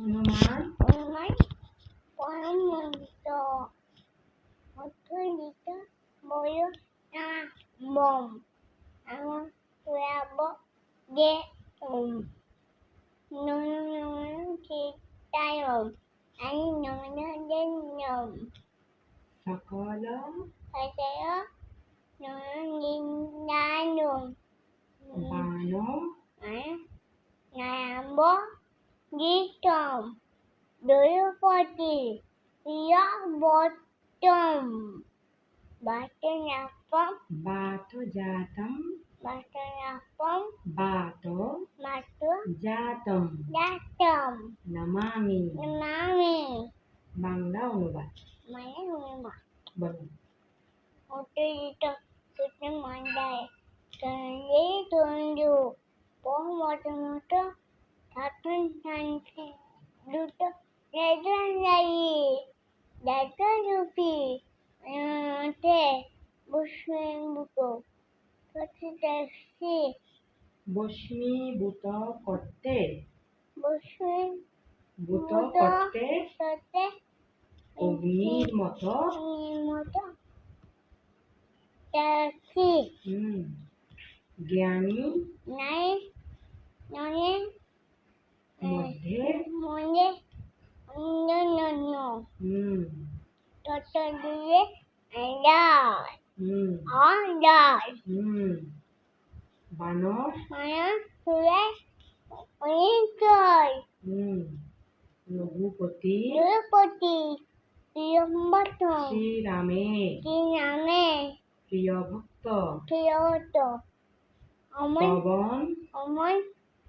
Ano man? Ano man? Ano man dito? Mom. Ano? Kuya ge. No, no, no, no, kita yom. No, no, no, no. Sa kolom? Kasi yo, no, ninanong. Paano? Hmm. Ano? Nayambo? Guitar. Beauty. Rock bottom. Bharatanatyam. Bhato jatam. Bharatanatyam. Bhato. Bhato. Jatam. Jatam. Namami. Namami. Bằng đâu người bạn? Mấy người bạn. Bằng. Một tí tập tụt những mảnh đầy. Cần lý thương dù. Bố mô tương tương. শান্তি দুটো রেজন দায়ী দায়িত্ব রূপী তে Goosen বুটো প্রতিদাসী বস্মীভূত করতে। Goosen ভূত ভূত করতে। অগ্নির মতো। মতো হুম জ্ঞানী। নাই ননে মধ্যে মনে হুম। তত দিয়ে আন্দার হুম। আন্দার হুম। বানর। তুলে অনেকই হুম। রঘুপতি। দ্রৌপদী প্রিয়ম্বত শ্রীরামের কি নামে প্রিয় ভক্ত অমন অমন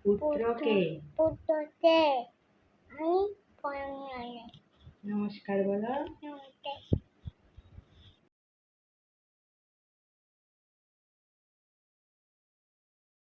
পুত্রকে পুত্রকে আমি নমস্কার বলো নমস্কার